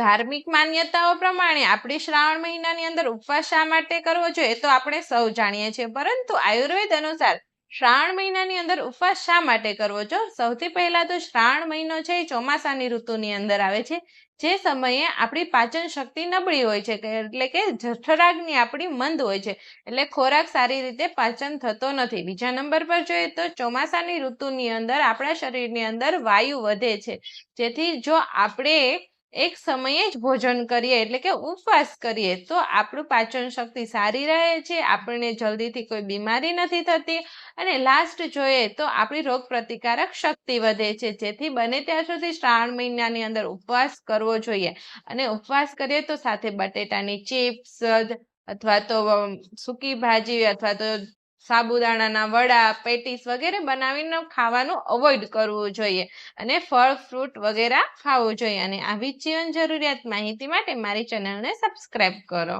ધાર્મિક માન્યતાઓ પ્રમાણે આપણે શ્રાવણ મહિનાની અંદર ઉપવાસ શા માટે કરવો જોઈએ તો આપણે સૌ જાણીએ છીએ. પરંતુ આયુર્વેદ અનુસાર શ્રાવણ મહિનાની અંદર ઉપવાસ શા માટે કરવો? જો સૌથી પહેલા તો શ્રાવણ મહિનો છે એ ચોમાસાની ઋતુની અંદર આવે છે. જે સમયે આપણી પાચન શક્તિ નબળી હોય છે એટલે કે જઠરાગની આપણી મંદ હોય છે. એટલે ખોરાક સારી રીતે પાચન થતો નથી. બીજા નંબર પર જોઈએ તો ચોમાસાની ઋતુની અંદર આપણા શરીરની અંદર વાયુ વધે છે. જેથી જો આપણે એક સમયે જ ભોજન કરીએ, એટલે કે ઉપવાસ કરીએ, તો આપણું પાચન શક્તિ સારી રહે છે, આપણને જલ્દીથી કોઈ બીમારી નથી થતી અને લાસ્ટ જોઈએ તો આપણી રોગ પ્રતિકારક શક્તિ વધે છે, જેથી બને ત્યાં સુધી શ્રાવણ મહિનાની અંદર ઉપવાસ કરવો જોઈએ. અને ઉપવાસ કરીએ તો સાથે બટેટાની ચિપ્સ, અથવા તો સૂકી ભાજી, અથવા તો સાબુદાણાના વડા, પેટીસ વગેરે બનાવીને ખાવાનું અવોઇડ કરવું જોઈએ અને ફળ ફ્રૂટ વગેરે ખાવું જોઈએ. અને આવી જીવન જરૂરિયાત માહિતી માટે મારી ચેનલને સબસ્ક્રાઇબ કરો.